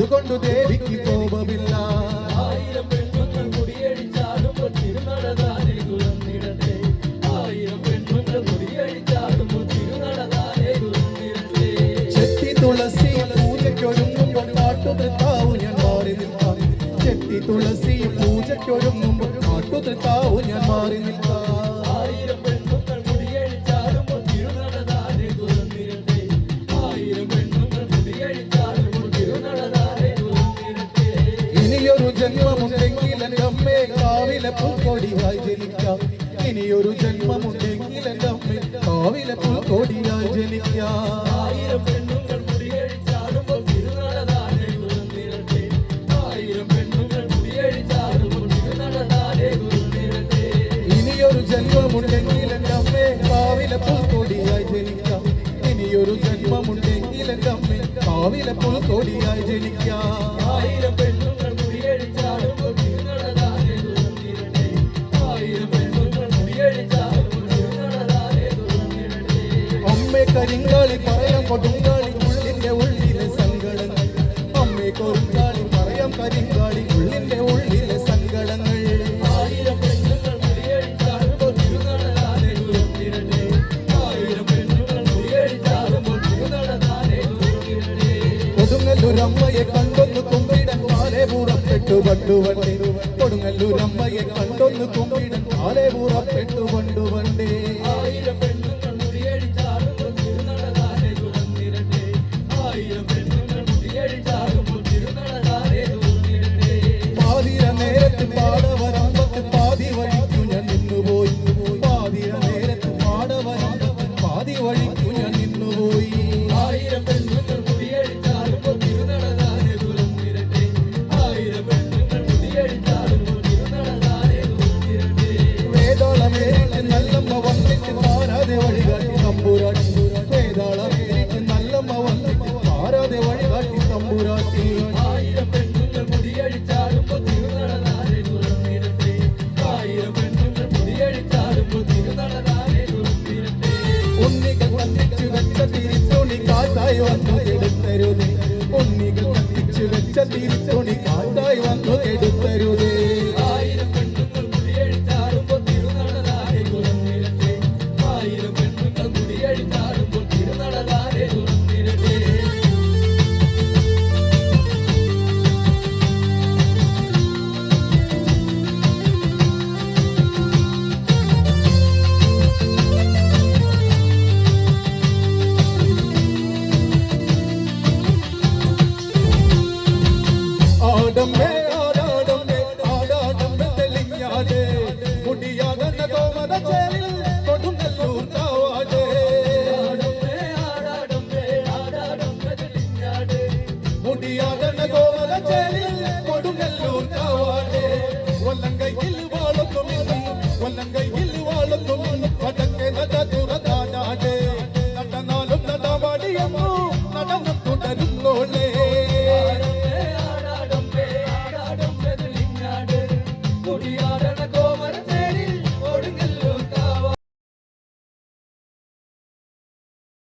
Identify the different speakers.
Speaker 1: അതുകൊണ്ട് ദേവിക്ക് കോപമില്ല.
Speaker 2: ആയിരം പെൺമക്കൾ കുടിയടിച്ചാടുമ്പോൾ തിരുനടതാനെ തുറന്നിടട്ടെ. ആയിരം പെൺമക്കൾ കുടിയടിച്ചാടുമ്പോൾ തിരുനടതാനെ തുറന്നിടട്ടെ.
Speaker 1: ചെത്തി തുളസി പൂജയ്ക്കൊരുങ്ങുമ്പോൾ കാട്ടുതൃത്താവു ഞാൻ മാറി നിൽക്കാം. ചെത്തി തുളസി പൂജയ്ക്കൊരുങ്ങുമ്പോൾ കാട്ടുതൃത്താവു ഞാൻ മാറി നിൽക്കാം. ജന്മമുണ്ടെങ്കിൽ എന്റെ അമ്മേ കാവിലെ പുൽക്കൊടിയായി ജനിക്കാം. ഇനിയൊരു ജന്മമുണ്ടെങ്കിൽ എന്റെ അമ്മേ കാവിലെ പുൽക്കൊടിയായി ജനിക്കാം.
Speaker 2: ആയിരം പെണ്ണുങ്ങൾ ആയിരം പെണ്ണുങ്ങൾ
Speaker 1: ഇനിയൊരു ജന്മമുണ്ടെങ്കിൽ എന്റെ അമ്മേ കാവിലെ പുൽക്കൊടിയായി ജനിക്കാം. ഇനിയൊരു ജന്മമുണ്ടെങ്കിൽ എന്റെ അമ്മേ കാവിലെ പുൽക്കൊടിയായി ജനിക്കാം.
Speaker 2: ആയിരം
Speaker 1: അമ്മേ കരിങ്കാളി പറയാം കൊടുങ്കാളി ഉള്ളിന്റെ ഉള്ളിലെ സങ്കടങ്ങൾ. അമ്മേ കൊടുങ്കാളി പറയാം കരിങ്കാളി ഉള്ളിന്റെ ഉള്ളിലെ സങ്കടങ്ങൾ. കൊടുങ്ങല്ലൂരമ്മയെ കണ്ടൊന്ന് കുമ്പിടൻ കാലേ പൂറപ്പെട്ടു പണ്ടുവണ്ടേ കൊടുങ്ങല്ലൂരമ്മയെ കണ്ടൊന്ന് കുമ്പിടൻ കാലെ പൂറപ്പെട്ടു കത്തിച്ചു വെച്ച തിരിച്ചുണി കാറ്റായി വന്നു എടുത്തരുത്. ഉണ്ണികൾ കത്തിച്ചു വെച്ച തിരിച്ചുണി കാറ്റായി വന്നു എടുത്തരുത്.
Speaker 2: ആയിരം പെണ്ണുങ്ങൾ ஆடாடம்மே ஆடாடம்மே ஆடாடம்மே தெளிஞாடே முடியாத தோமர சேரில் கொடுங்கல்லூர்
Speaker 1: தாவாடே ஆடாடம்மே ஆடாடம்மே ஆடாடம்மே தெளிஞாடே முடியாத தோமர சேரில் கொடுங்கல்லூர்
Speaker 2: தாவாடே வல்லங்கையில் வாழுக்கும் வல்லங்கையில்
Speaker 1: வாழுக்கும் பதக்கே நட துரதானாடே நடனாலும் நடமாடியமோ நடனம் നാരണ കോമരത്തിൽ